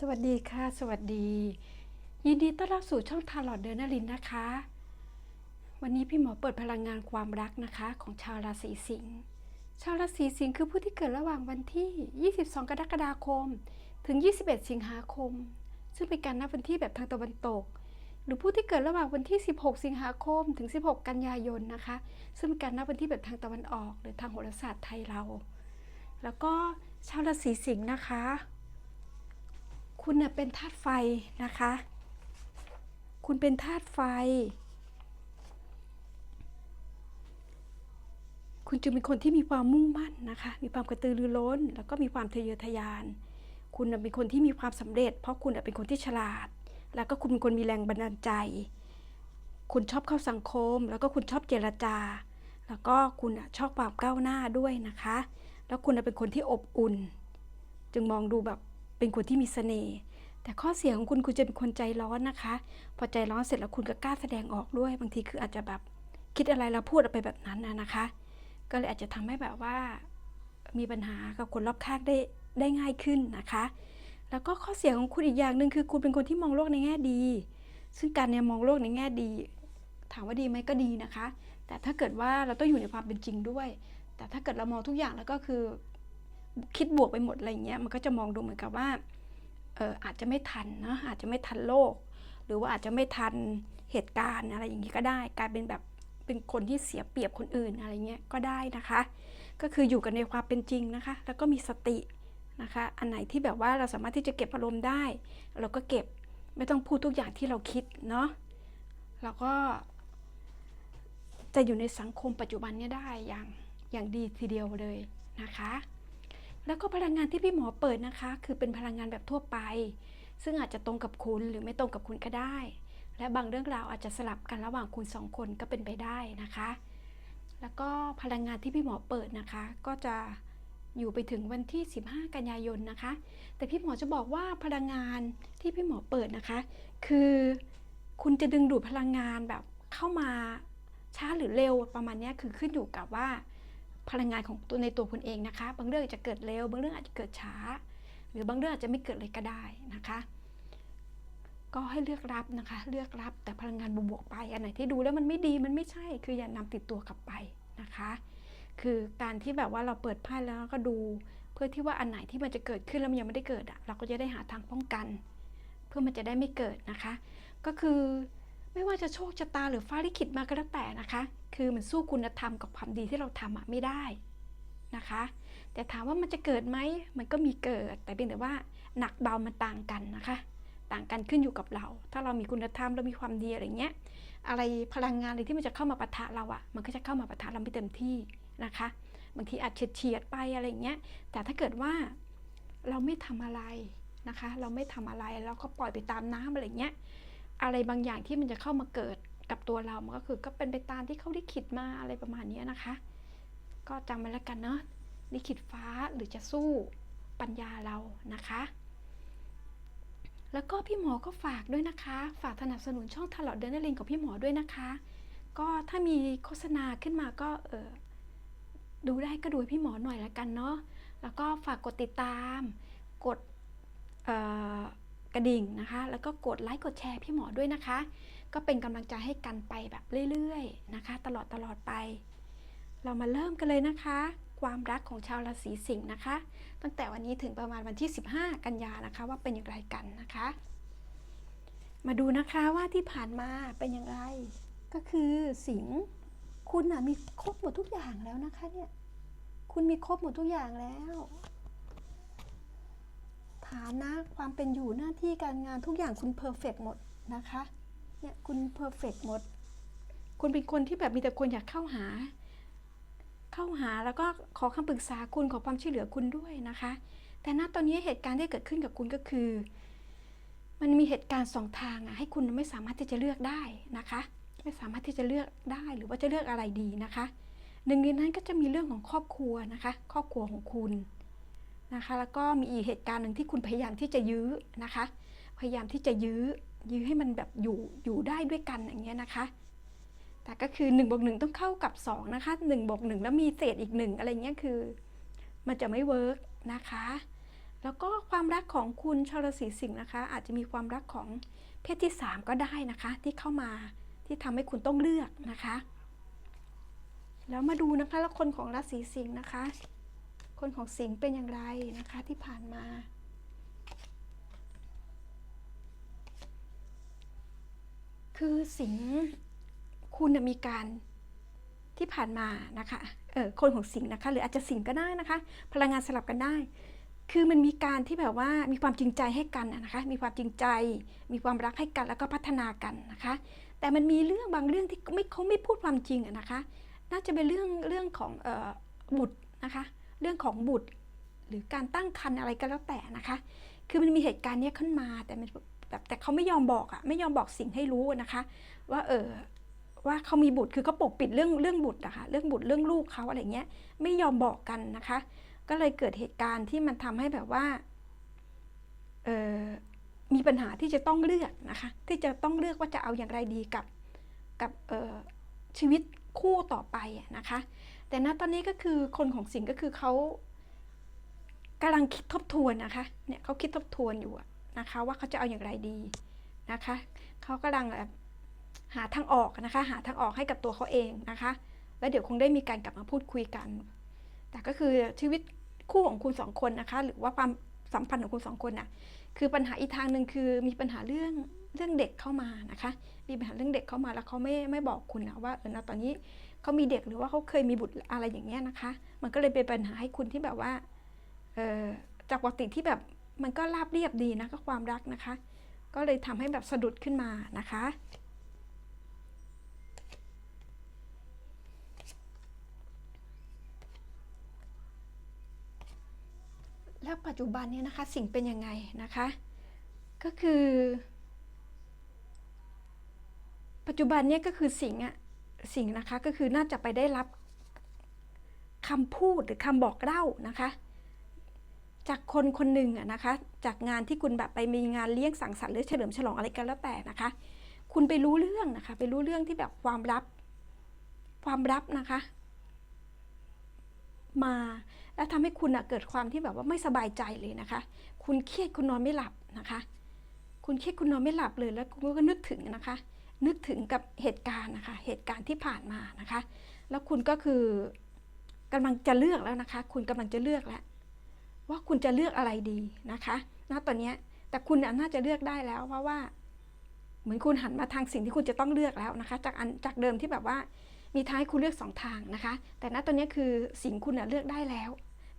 สวัสดีค่ะ สวัสดี ยินดีต้อนรับสู่ช่องทาร์ลอดเดอร์นารินนะคะ วันนี้พี่หมอเปิดพลังงานความรักนะคะ ของชาวราศีสิงห์ชาวราศีสิงห์คือผู้ที่เกิดระหว่างวันที่ 22 กรกฎาคม ถึง 21 สิงหาคม ซึ่งเป็นการนับวันที่แบบทางตะวันตก หรือผู้ที่เกิดระหว่างวันที่ 16 สิงหาคม ถึง 16 กันยายนนะคะ ซึ่งเป็นการนับวันที่แบบทางตะวันออก หรือทางโหราศาสตร์ไทยเรา แล้วก็ชาวราศีสิงห์นะคะ คุณเน่ยเป็นธาตุไฟนะคะ คุณเป็นธาตุไฟ คุณจะเป็นคนที่มีความมุ่งมั่นนะคะ มีความกระตือรือร้น แล้วก็มีความทะเยอทะยาน คุณเป็นคนที่มีความสำเร็จ เพราะคุณเป็นคนที่ฉลาด แล้วก็คุณเป็นคนมีแรงบันดาลใจ คุณชอบเข้าสังคม แล้วก็คุณชอบเจรจา แล้วก็คุณชอบความก้าวหน้าด้วยนะคะ แล้วคุณเป็นคนที่อบอุ่น จึงมองดูแบบ เป็นคนที่มีเสน่ห์แต่ข้อเสียของคุณคุณจะเป็นคนใจร้อนนะคะ พอใจร้อนเสร็จแล้วคุณก็กล้าแสดงออกด้วย บางทีคืออาจจะแบบคิดอะไรแล้วพูดออกไปแบบนั้นนะนะคะ ก็เลยอาจจะทำให้แบบว่ามีปัญหากับคนรอบข้างได้ได้ง่ายขึ้นนะคะ แล้วก็ข้อเสียของคุณอีกอย่างหนึ่งคือคุณเป็นคนที่มองโลกในแง่ดี ซึ่งการเนี่ยมองโลกในแง่ดี ถามว่าดีไหมก็ดีนะคะ แต่ถ้าเกิดว่าเราต้องอยู่ในความเป็นจริงด้วย แต่ถ้าเกิดเรามองทุกอย่างแล้วก็คือ คิดบวกไปหมดอะไรเงี้ยมันก็จะมองดูเหมือนกับว่าเอออาจจะไม่ทันนะอาจจะไม่ทันโลก หรือว่าอาจจะไม่ทันเหตุการณ์อะไรอย่างนี้ก็ได้ กลายเป็นแบบเป็นคนที่เสียเปรียบคนอื่นอะไรเงี้ยก็ได้นะคะ ก็คืออยู่กันในความเป็นจริงนะคะ แล้วก็มีสตินะคะ อันไหนที่แบบว่าเราสามารถที่จะเก็บอารมณ์ได้ เราก็เก็บไม่ต้องพูดทุกอย่างที่เราคิดเนาะแล้วก็ จะอยู่ในสังคมปัจจุบันนี้ได้อย่างอย่างดีทีเดียวเลยนะคะ แล้วก็พลังงานที่พี่หมอเปิดนะคะ คือเป็นพลังงานแบบทั่วไป ซึ่งอาจจะตรงกับคุณหรือไม่ตรงกับคุณก็ได้ และบางเรื่องราวอาจจะสลับกันระหว่างคุณสองคนก็เป็นไปได้นะคะ แล้วก็พลังงานที่พี่หมอเปิดนะคะ ก็จะอยู่ไปถึงวันที่ 15 กันยายนนะคะ แต่พี่หมอจะบอกว่าพลังงานที่พี่หมอเปิดนะคะ คือคุณจะดึงดูดพลังงานแบบเข้ามาช้าหรือเร็วประมาณนี้คือขึ้นอยู่กับว่า พลังงานของตัวในตัวคุณเองนะคะ บางเรื่องอาจจะเกิดเร็ว บางเรื่องอาจจะเกิดช้า หรือบางเรื่องอาจจะไม่เกิดเลยก็ได้นะคะ ก็ให้เลือกรับนะคะ เลือกรับแต่พลังงานบวกๆไปอันไหนที่ดูแล้วมันไม่ดีมันไม่ใช่ คืออย่านำติดตัวกลับไปนะคะ คือการที่แบบว่าเราเปิดไพ่แล้วก็ดูเพื่อที่ว่าอันไหนที่มันจะเกิดขึ้นแล้วมันยังไม่ได้เกิดอะเราก็จะได้หาทางป้องกัน เพื่อมันจะได้ไม่เกิดนะคะ ก็คือ ไม่ว่าจะโชคชะตาหรือฟ้าลิขิตมาก็แล้วแต่นะคะ คือมันสู้คุณธรรมกับความดีที่เราทำอะไม่ได้นะคะ แต่ถามว่ามันจะเกิดไหมมันก็มีเกิด แต่เพียงแต่ว่าหนักเบามันต่างกันนะคะ ต่างกันขึ้นอยู่กับเรา ถ้าเรามีคุณธรรมเรามีความดีอะไรเงี้ย อะไรพลังงานอะไรที่มันจะเข้ามาปะทะเราอะมันก็จะเข้ามาปะทะเราไม่เต็มที่นะคะ บางทีอาจเฉียดไปอะไรเงี้ย แต่ถ้าเกิดว่าเราไม่ทำอะไรนะคะ เราไม่ทำอะไรแล้วก็ปล่อยไปตามน้ำอะไรเงี้ย อะไรบางอย่างที่มันจะเข้ามาเกิดกับตัวเรา มันก็คือก็เป็นไปตามที่เขาลิขิตมาอะไรประมาณนี้นะคะ ก็จำไว้แล้วกันเนาะลิขิตฟ้าหรือจะสู้ปัญญาเรานะคะ แล้วก็พี่หมอก็ฝากด้วยนะคะ ฝากสนับสนุนช่องทลอดเดนลินของพี่หมอด้วยนะคะ ก็ถ้ามีโฆษณาขึ้นมาก็เออดูได้ก็ดูพี่หมอหน่อยละกันเนาะ แล้วก็ฝากกดติดตาม กดเอ่อ กระดิ่งนะคะ แล้วก็กดไลค์กดแชร์พี่หมอด้วยนะคะ ก็เป็นกำลังใจให้กันไปแบบเรื่อยๆนะคะ ตลอดตลอดไป เรามาเริ่มกันเลยนะคะ ความรักของชาวราศีสิงห์นะคะ ตั้งแต่วันนี้ถึงประมาณวันที่ 15 กันยานะคะ ว่าเป็นอย่างไรกันนะคะ มาดูนะคะว่าที่ผ่านมาเป็นอย่างไร ก็คือสิงห์คุณนะมีครบหมดทุกอย่างแล้วนะคะเนี่ยคุณมีครบหมดทุกอย่างแล้ว ฐานะความเป็นอยู่หน้าที่การงานทุกอย่างคุณเพอร์เฟกหมดนะคะเนี่ยคุณเพอร์เฟกหมด คุณเป็นคนที่แบบมีแต่คนอยากเข้าหา เข้าหาแล้วก็ขอคำปรึกษาคุณขอความช่วยเหลือคุณด้วยนะคะ แต่ณตอนนี้เหตุการณ์ที่เกิดขึ้นกับคุณก็คือ มันมีเหตุการณ์สองทางอะให้คุณไม่สามารถที่จะเลือกได้นะคะ ไม่สามารถที่จะเลือกได้หรือว่าจะเลือกอะไรดีนะคะหนึ่งในนั้นก็จะมีเรื่องของครอบครัวนะคะ ครอบครัวของคุณ นะคะ แล้วก็มีอีกเหตุการณ์หนึ่งที่คุณพยายามที่จะยื้อนะคะ พยายามที่จะยื้อยื้อให้มันแบบอยู่อยู่ได้ด้วยกันอย่างเงี้ยนะคะ แต่ก็คือ1นบวกหต้องเข้ากับ 2 นะคะ1บวกหแล้วมีเศษอีก 1 อะไรเงี้ยคือ มันจะไม่เวิร์กนะคะ แล้วก็ความรักของคุณชาวราศีสิงห์นะคะ อาจจะมีความรักของเพศที่ 3 ก็ได้นะคะ ที่เข้ามาที่ทำให้คุณต้องเลือกนะคะ แล้วมาดูนะคะแล้วคนของราศีสิงห์นะคะ คนของสิงห์เป็นอย่างไรนะคะที่ผ่านมาคือสิงคุณมีการที่ผ่านมานะคะเออคนของสิงนะคะ หรืออาจจะสิงก็ได้นะคะ พลังงานสลับกันได้ คือมันมีการที่แบบว่ามีความจริงใจให้กันนะคะ มีความจริงใจ มีความรักให้กันแล้วก็พัฒนากันนะคะ แต่มันมีเรื่องบางเรื่องที่ไม่เขาไม่พูดความจริงนะคะ น่าจะเป็นเรื่องเรื่องของออบุตรนะคะ เรื่องของบุตร หรือการตั้งครรภ์อะไรก็แล้วแต่นะคะ คือมันมีเหตุการณ์เนี้ยขึ้นมาแต่มันแบบแต่เขาไม่ยอมบอกอะไม่ยอมบอกสิ่งให้รู้นะคะ ว่าเออว่าเขามีบุตรคือเขาปกปิดเรื่องเรื่องบุตรอะคะเรื่องบุตรเรื่องลูกเขาอะไรเงี้ยไม่ยอมบอกกันนะคะ ก็เลยเกิดเหตุการณ์ที่มันทำให้แบบว่าเออมีปัญหาที่จะต้องเลือกนะคะ ที่จะต้องเลือกว่าจะเอาอย่างไรดีกับกับเออชีวิตคู่ต่อไปนะคะ แต่ณตอนนี้ก็คือคนของสิงก็คือเขากำลังคิดทบทวนนะคะ เนี่ยเขาคิดทบทวนอยู่นะคะ ว่าเขาจะเอาอย่างไรดีนะคะ เขากำลังแบบหาทางออกนะคะ หาทางออกให้กับตัวเขาเองนะคะ แล้วเดี๋ยวคงได้มีการกลับมาพูดคุยกัน แต่ก็คือชีวิตคู่ของคุณสองคนนะคะ หรือว่าความสัมพันธ์ของคุณสองคนน่ะ คือปัญหาอีกทางหนึ่งคือมีปัญหาเรื่องเรื่องเด็กเข้ามานะคะ มีปัญหาเรื่องเด็กเข้ามาแล้วเขาไม่ไม่บอกคุณนะว่าเออณตอนนี้ เขามีเด็กหรือว่าเขาเคยมีบุตรอะไรอย่างเงี้ยนะคะ มันก็เลยเป็นปัญหาให้คุณที่แบบว่าเออจากปกติที่แบบมันก็ราบเรียบดีนะก็ความรักนะคะ ก็เลยทำให้แบบสะดุดขึ้นมานะคะแล้วปัจจุบันเนี่ยนะคะสิ่งเป็นยังไงนะคะ ก็คือ ปัจจุบันเนี่ยก็คือสิ่งอะ สิ่งนะคะก็คือน่าจะไปได้รับคำพูดหรือคำบอกเล่านะคะ จากคนคนหนึ่งนะคะ จากงานที่คุณแบบไปมีงานเลี้ยงสังสรรค์หรือเฉลิมฉลองอะไรกันแล้วแต่นะคะ คุณไปรู้เรื่องนะคะ ไปรู้เรื่องที่แบบความลับ ความลับนะคะ มาแล้วทำให้คุณอะเกิดความที่แบบว่าไม่สบายใจเลยนะคะ คุณเครียดคุณนอนไม่หลับนะคะ คุณเครียดคุณนอนไม่หลับเลยแล้วคุณก็นึกถึงนะคะ นึกถึงกับเหตุการณ์นะคะ เหตุการณ์ที่ผ่านมานะคะ แล้วคุณก็คือกำลังจะเลือกแล้วนะคะ คุณกำลังจะเลือกแล้ว ว่าคุณจะเลือกอะไรดีนะคะณตอนนี้แต่คุณน่าจะเลือกได้แล้ว เพราะว่า เหมือนคุณหันมาทางสิ่งที่คุณจะต้องเลือกแล้วนะคะ จากอันจากเดิมที่แบบว่า มีท้างให้คุณเลือกสองทางนะคะ แต่ณตอนนี้คือสิ่งคุณเลือกได้แล้ว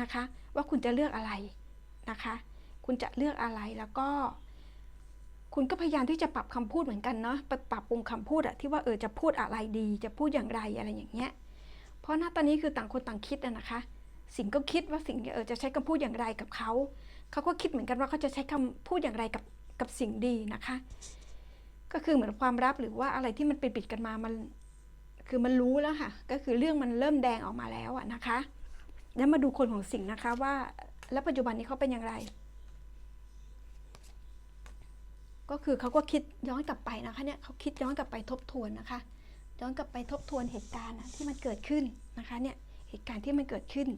นะคะ ว่าคุณจะเลือกอะไรนะคะ คุณจะเลือกอะไรแล้วก็ คุณก็พยายามที่จะปรับคำพูดเหมือนกันเนาะปรับปรุงคำพูดอะที่ว่าเออจะพูดอะไรดี จะพูดอย่างไรอะไรอย่างเงี้ย เพราะณตอนนี้คือต่างคนต่างคิดอะนะคะ สิงก็คิดว่าสิงเออจะใช้คำพูดอย่างไรกับเขาเขาก็คิดเหมือนกันว่าเขาจะใช้คำพูดอย่างไรกับกับสิ่งดีนะคะ ก็คือเหมือนความลับหรือว่าอะไรที่มันปิดปิดกันมามันคือมันรู้แล้วค่ะ ก็คือเรื่องมันเริ่มแดงออกมาแล้วอะนะคะ แล้วมาดูคนของสิ่งนะคะว่า แล้วปัจจุบันนี้เขาเป็นอย่างไร ก็คือเขาก็คิดย้อนกลับไปนะคะเนี่ยเขาคิดย้อนกลับไปทบทวนนะคะ ย้อนกลับไปทบทวนเหตุการณ์ที่มันเกิดขึ้นนะคะเนี่ยเหตุการณ์ที่มันเกิดขึ้น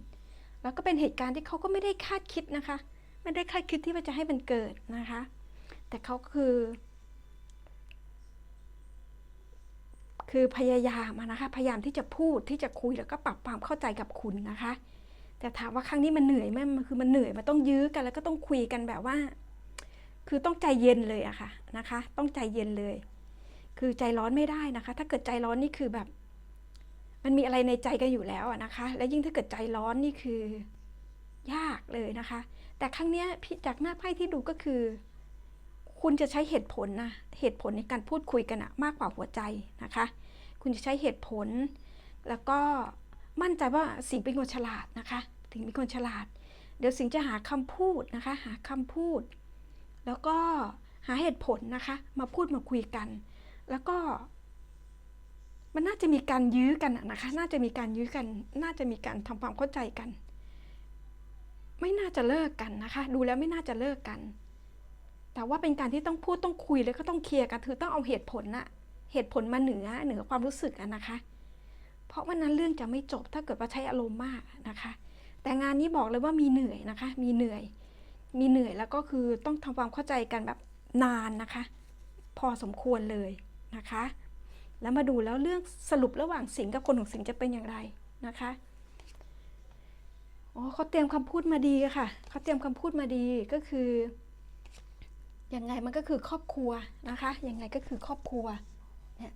แล้วก็เป็นเหตุการณ์ที่เขาก็ไม่ได้คาดคิดนะคะไม่ได้คาดคิดที่ว่าจะให้มันเกิดนะคะ แต่เขาคือ คือพยายามนะคะพยายามที่จะพูดที่จะคุยแล้วก็ปรับความเข้าใจกับคุณนะคะแต่ถามว่าครั้งนี้มันเหนื่อยไหมมันคือมันเหนื่อยมันต้องยื้อกันแล้วก็ต้องคุยกันแบบว่า คือต้องใจเย็นเลยอะค่ะนะคะ ต้องใจเย็นเลย คือใจร้อนไม่ได้นะคะ ถ้าเกิดใจร้อนนี่คือแบบ มันมีอะไรในใจกันอยู่แล้วอะนะคะ และยิ่งถ้าเกิดใจร้อนนี่คือ ยากเลยนะคะ แต่ครั้งเนี้ยพี่จากหน้าไพ่ที่ดูก็คือ คุณจะใช้เหตุผลนะเหตุผลในการพูดคุยกันอะมากกว่าหัวใจนะคะ คุณจะใช้เหตุผล แล้วก็มั่นใจว่าสิงเป็นคนฉลาดนะคะสิงเป็นคนฉลาด เดี๋ยวสิงจะหาคำพูดนะคะ หาคำพูด แล้วก็หาเหตุผลนะคะ มาพูดมาคุยกัน แล้วก็ มันน่าจะมีการยื้อกันนะคะ น่าจะมีการยื้อกัน น่าจะมีการทำความเข้าใจกัน ไม่น่าจะเลิกกันนะคะ ดูแล้วไม่น่าจะเลิกกัน แต่ว่าเป็นการที่ต้องพูดต้องคุยแล้วก็ต้องเคลียร์กันคือต้องเอาเหตุผลน่ะเหตุผลมาเหนือเหนือความรู้สึกนะคะ เพราะวันนั้นเรื่องจะไม่จบถ้าเกิดว่าใช้อารมณ์มากนะคะ แต่งานนี้บอกเลยว่ามีเหนื่อยนะคะ มีเหนื่อย มีเหนื่อยแล้วก็คือต้องทำความเข้าใจกันแบบนานนะคะ พอสมควรเลยนะคะ แล้วมาดูแล้วเรื่องสรุประหว่างสิงกับคนของสิงจะเป็นอย่างไรนะคะอ๋อเขาเตรียมคำพูดมาดีค่ะเขาเตรียมคำพูดมาดีก็คือยังไงมันก็คือครอบครัวนะคะยังไงก็คือครอบครัวเนี่ย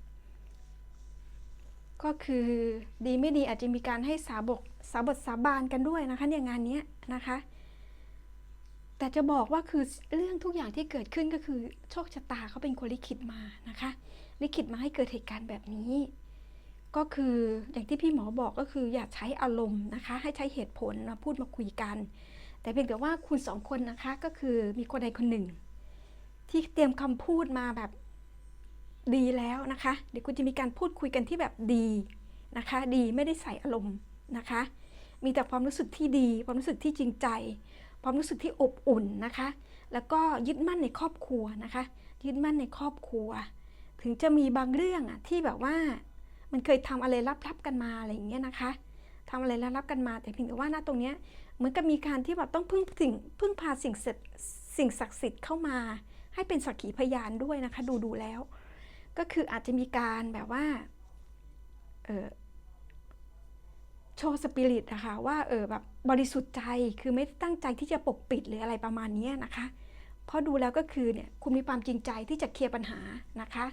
ก็คือดีไม่ดีอาจจะมีการให้สาบกสาบทสาบานกันด้วยนะคะเนี่ยงานเนี้ยนะคะ แต่จะบอกว่าคือเรื่องทุกอย่างที่เกิดขึ้นก็คือโชคชะตาเขาเป็นคนลิขิตมานะคะลิขิตมาให้เกิดเหตุการณ์แบบนี้ ก็คืออย่างที่พี่หมอบอกก็คืออย่าใช้อารมณ์นะคะ ให้ใช้เหตุผลมาพูดมาคุยกัน แต่เพียงแต่ว่าคุณสองคนนะคะก็คือมีคนใดคนหนึ่ง ที่เตรียมคำพูดมาแบบดีแล้วนะคะ เดี๋ยวคุณจะมีการพูดคุยกันที่แบบดีนะคะ ดีไม่ได้ใส่อารมณ์นะคะ มีแต่ความรู้สึกที่ดี ความรู้สึกที่จริงใจ ความรู้สึกที่อบอุ่นนะคะ แล้วก็ยึดมั่นในครอบครัวนะคะ ยึดมั่นในครอบครัว ถึงจะมีบางเรื่องอะที่แบบว่ามันเคยทำอะไรลับๆกันมาอะไรอย่างเงี้ยนะคะทำอะไรลับๆกันมา แต่เพียงแต่ว่าณตรงเนี้ยเหมือนกับมีการที่แบบต้องพึ่งสิ่งพึ่งพาสิ่งศักดิ์สิ่งศักดิ์สิทธิ์เข้ามา ให้เป็นสักขีพยานด้วยนะคะ ดูดูแล้ว ก็คืออาจจะมีการแบบว่าเออ โชว์สปิริตนะคะว่าเออแบบบริสุทธิ์ใจคือไม่ตั้งใจที่จะปกปิดหรืออะไรประมาณนี้นะคะ เพราะดูแล้วก็คือเนี่ยคุณมีความจริงใจที่จะเคลียร์ปัญหานะคะ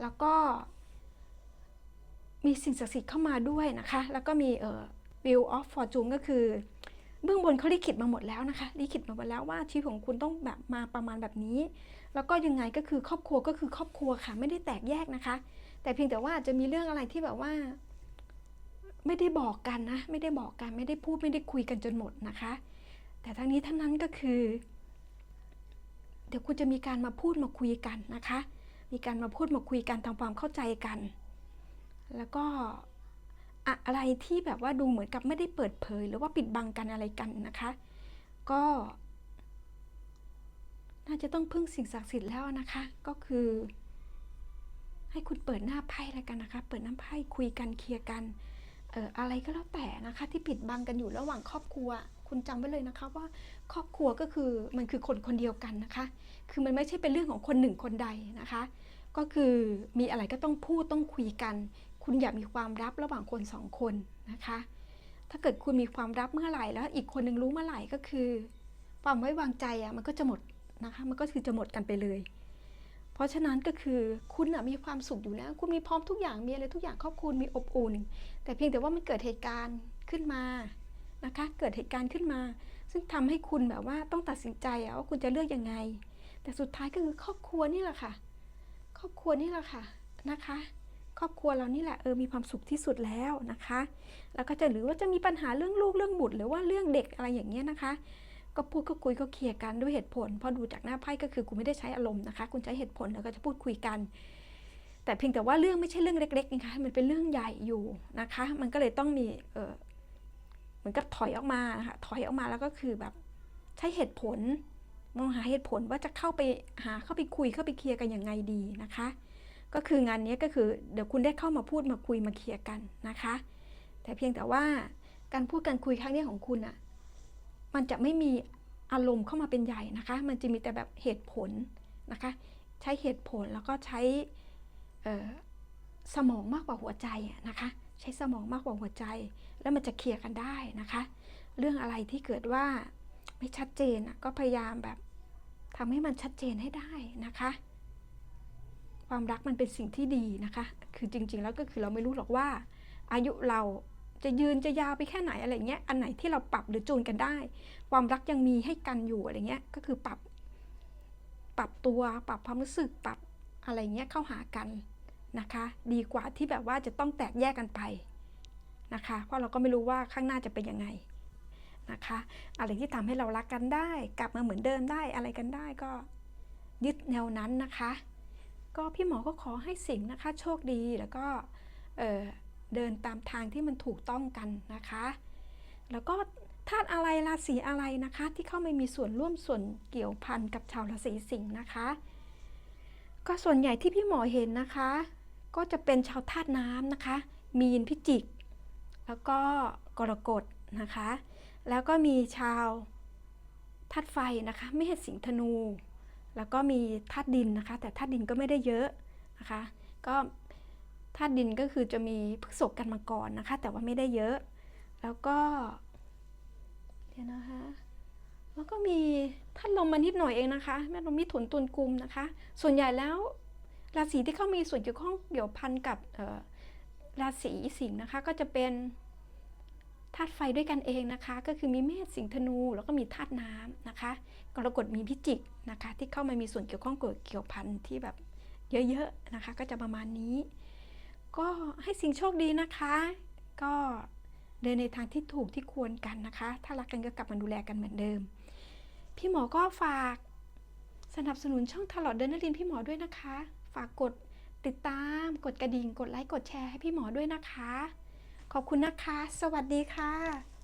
แล้วก็ มีสิ่งศักดิ์สิทธิ์เข้ามาด้วยนะคะ แล้วก็มีเอ่อ Wheel of Fortune ก็คือ เบื้องบนเขาลิขิตมาหมดแล้วนะคะลิขิตมาหมดแล้วว่าชีวิตของคุณต้องแบบมาประมาณแบบนี้ แล้วก็ยังไงก็คือครอบครัวก็คือครอบครัวค่ะไม่ได้แตกแยกนะคะ แต่เพียงแต่ว่าจะมีเรื่องอะไรที่แบบว่า ไม่ได้บอกกันนะ ไม่ได้บอกกัน ไม่ได้พูดไม่ได้คุยกันจนหมดนะคะ แต่ทั้งนี้ทั้งนั้นก็คือ เดี๋ยวคุณจะมีการมาพูดมาคุยกันนะคะ มีการมาพูดมาคุยกันทำความเข้าใจกัน แล้วก็อะอะไรที่แบบว่าดูเหมือนกับไม่ได้เปิดเผย หรือว่าปิดบังกันอะไรกันนะคะ ก็ น่าจะต้องพึ่งสิ่งศักดิ์สิทธิ์แล้วนะคะ ก็คือ ให้คุณเปิดหน้าไพ่แล้วกันนะคะ เปิดหน้าไพ่คุยกันเคลียร์กัน อออะไรก็แล้วแต่นะคะ ที่ปิดบังกันอยู่ระหว่างครอบครัว คุณจำไว้เลยนะคะว่าครอบครัวก็คือมันคือคนคนเดียวกันนะคะ คือมันไม่ใช่เป็นเรื่องของคนหนึ่งคนใดนะคะ ก็คือมีอะไรก็ต้องพูดต้องคุยกัน คุณอย่ามีความลับระหว่างคนสองคนนะคะ ถ้าเกิดคุณมีความลับเมื่อไหร่แล้วอีกคนหนึ่งรู้เมื่อไหร่ก็คือ ความไว้วางใจอะมันก็จะหมดนะคะ มันก็คือจะหมดกันไปเลยเพราะฉะนั้นก็คือคุณอะมีความสุขอยู่แล้ว คุณมีพร้อมทุกอย่างมีอะไรทุกอย่างครอบครัวมีอบอุ่น แต่เพียงแต่ว่ามันเกิดเหตุการณ์ขึ้นมานะคะ เกิดเหตุการณ์ขึ้นมา ซึ่งทำให้คุณแบบว่าต้องตัดสินใจว่าคุณจะเลือกยังไง แต่สุดท้ายก็คือครอบครัวนี่แหละค่ะ ครอบครัวนี่แหละค่ะนะคะ ครอบครัวเรานี่แหละเออมีความสุขที่สุดแล้วนะคะ แล้วก็จะหรือว่าจะมีปัญหาเรื่องลูกเรื่องบุตร หรือว่าเรื่องเด็กอะไรอย่างเงี้ยนะคะ ก็พูดก็คุยก็เคลียร์กันด้วยเหตุผลเพราะดูจากหน้าไพ่ก็คือคุณไม่ได้ใช้อารมณ์นะคะ คุณใช้เหตุผลแล้วก็จะพูดคุยกัน แต่เพียงแต่ว่าเรื่องไม่ใช่เรื่องเล็กๆนะคะมันเป็นเรื่องใหญ่อยู่นะคะ มันก็เลยต้องมีเออเหมือนกับถอยออกมานะคะถอยออกมาแล้วก็คือแบบใช้เหตุผลมองหาเหตุผลว่าจะเข้าไปหาเข้าไปคุยเข้าไปเคลียร์กันยังไงดีนะคะ ก็คืองานนี้ก็คือเดี๋ยวคุณได้เข้ามาพูดมาคุยมาเคลียร์กันนะคะ แต่เพียงแต่ว่าการพูดการคุยครั้งนี้ของคุณอะมันจะไม่มีอารมณ์เข้ามาเป็นใหญ่นะคะ มันจะมีแต่แบบเหตุผลนะคะ ใช้เหตุผลแล้วก็ใช้ สมองมากกว่าหัวใจนะคะ ใช้สมองมากกว่าหัวใจ แล้วมันจะเคลียร์กันได้นะคะ เรื่องอะไรที่เกิดว่าไม่ชัดเจนก็พยายามแบบทำให้มันชัดเจนให้ได้นะคะ ความรักมันเป็นสิ่งที่ดีนะคะ คือจริง ๆ แล้วก็คือเราไม่รู้หรอกว่า อายุเราจะยืนจะยาวไปแค่ไหนอะไรเงี้ย อันไหนที่เราปรับหรือจูนกันได้ ความรักยังมีให้กันอยู่อะไรเงี้ย ก็คือปรับ ปรับตัว ปรับความรู้สึก ปรับอะไรเงี้ยเข้าหากัน นะคะ ดีกว่าที่แบบว่าจะต้องแตกแยกกันไปนะคะ เพราะเราก็ไม่รู้ว่าข้างหน้าจะเป็นยังไงนะคะ อะไรที่ทำให้เรารักกันได้ กลับมาเหมือนเดิมได้อะไรกันได้ก็ยึดแนวนั้นนะคะ ก็พี่หมอก็ขอให้สิงห์นะคะ โชคดีแล้วก็เเดินตามทางที่มันถูกต้องกันนะคะ แล้วก็ธาตุอะไรราศีอะไรนะคะ ที่เข้ามามีส่วนร่วมส่วนเกี่ยวพันกับชาวราศีสิงห์นะคะ ก็ส่วนใหญ่ที่พี่หมอเห็นนะคะ ก็จะเป็นชาวธาตุน้ำนะคะ มีนพิจิก แล้วก็กรกฎนะคะ แล้วก็มีชาวธาตุไฟนะคะเมษสิงห์ธนู แล้วก็มีธาตุดินนะคะ แต่ธาตุดินก็ไม่ได้เยอะนะคะ ก็ธาตุดินก็คือจะมีพฤษภกันมาก่อนนะคะ แต่ว่าไม่ได้เยอะ แล้วก็เดี๋ยวนะคะแล้วก็มีธาตุลมมานิดหน่อยเองนะคะแม่ลมมิถุนตุลกุมนะคะ ส่วนใหญ่แล้ว ราศีที่เข้ามีส่วนเกี่ยวข้องเกี่ยวพันกับราศีสิงห์นะคะก็จะเป็นธาตุไฟด้วยกันเองนะคะ ก็คือมีเมษสิงห์ธนู แล้วก็มีธาตุน้ำนะคะกรกฎมีพิจิกนะคะ ที่เข้ามามีส่วนเกี่ยวข้องเกี่ยวพันที่แบบเยอะๆนะคะ ก็จะประมาณนี้ ก็ให้สิ่งโชคดีนะคะ ก็เดินในทางที่ถูกที่ควรกันนะคะ ถ้ารักกันก็กลับมาดูแลกันเหมือนเดิม พี่หมอก็ฝากสนับสนุนช่องตลอดเดินนรินพี่หมอด้วยนะคะ ฝากกดติดตาม กดกระดิ่ง กดไลค์ กดแชร์ให้พี่หมอด้วยนะคะ ขอบคุณนะคะ สวัสดีค่ะ